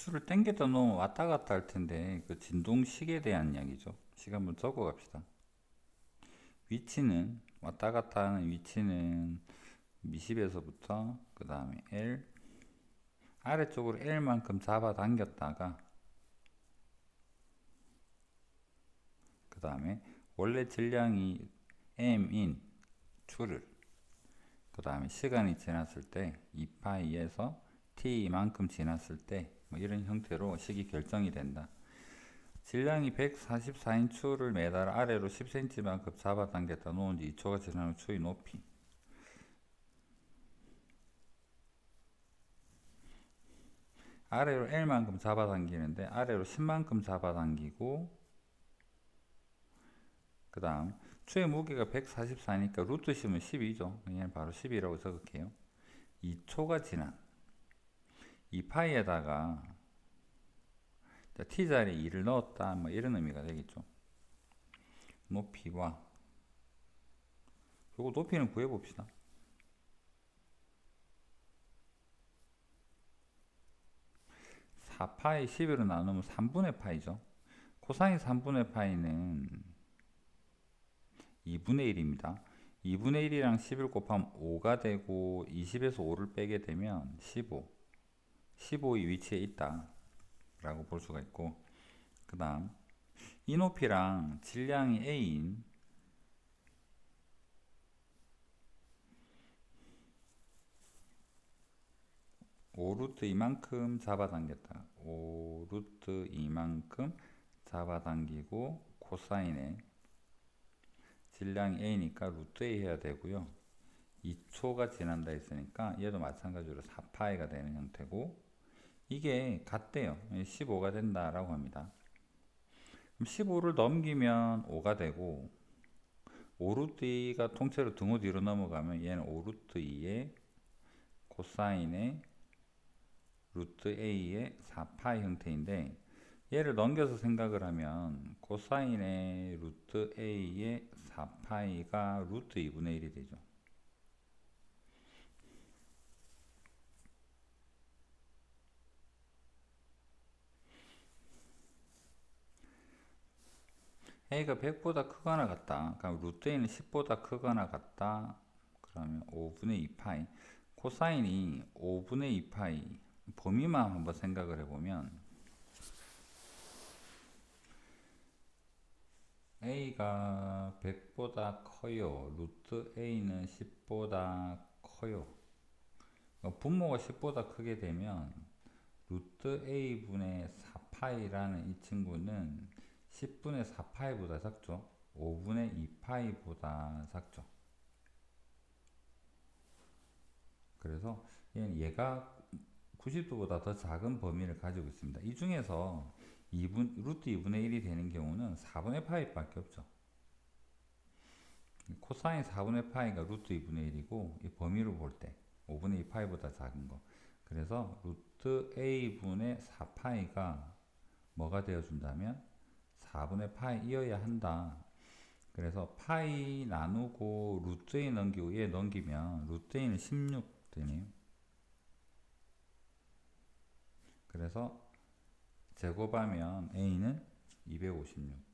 줄을 당겼다 놓으면 왔다 갔다 할 텐데 그 진동식에 대한 이야기죠. 시간 한번 적어 갑시다. 위치는 왔다 갔다 하는 위치는 미십에서부터 그 다음에 L 아래쪽으로 L만큼 잡아 당겼다가 그 다음에 원래 질량이 M인 줄을 그 다음에 시간이 지났을 때 2파이에서 T만큼 지났을 때 뭐 이런 형태로 식이 결정이 된다. 질량이 144인 추를 매달 아래로 10cm만큼 잡아당겼다 놓은 지 2초가 지난 후 추의 높이. 아래로 L만큼 잡아당기는데 아래로 10만큼 잡아당기고 그 다음 추의 무게가 144니까 루트 심은 12죠. 그냥 바로 12라고 적을게요. 2초가 지난 이 파이에다가 t자리에 2를 넣었다 뭐 이런 의미가 되겠죠. 높이와 요거 높이는 구해 봅시다. 4파이 11로 나누면 3분의 파이죠. 코사인 3분의 파이는 2분의 1입니다. 2분의 1이랑 11 곱하면 5가 되고 20에서 5를 빼게 되면 15 15이 위치에 있다 라고 볼 수가 있고 그 다음 이 높이랑 질량이 A인 오루트 이만큼 잡아당겼다. 오루트 이만큼 잡아당기고 코사인에 질량이 A니까 루트 A 해야 되고요. 2초가 지난다 했으니까 얘도 마찬가지로 4파이가 되는 형태고 이게 같대요. 15가 된다라고 합니다. 그럼 15를 넘기면 5가 되고 5루트 2가 통째로 등호 뒤로 넘어가면 얘는 5루트 2의 코사인의 루트 A의 4파이 형태인데 얘를 넘겨서 생각을 하면 코사인의 루트 A의 4파이가 루트 2분의 1이 되죠. A가 100보다 크거나 같다. 그럼 루트 A는 10보다 크거나 같다. 그러면 5분의 2파이. 코사인이 5분의 2파이. 범위만 한번 생각을 해보면 A가 100보다 커요. 루트 A는 10보다 커요. 어, 분모가 10보다 크게 되면 루트 A분의 4파이라는 이 친구는 10분의 4파이보다 작죠. 5분의 2파이보다 작죠. 그래서 얘가 90도보다 더 작은 범위를 가지고 있습니다. 이 중에서 2분, 루트 2분의 1이 되는 경우는 4분의 파이밖에 없죠. 코사인 4분의 파이가 루트 2분의 1이고 이 범위로 볼 때 5분의 2 파이보다 작은 거. 그래서 루트 a분의 4파이가 뭐가 되어준다면 4분의 파이이어야 한다. 그래서 파이 나누고 루트 a 넘기고 얘 넘기면 루트 a는 16 되네요. 그래서 제곱하면 a는 256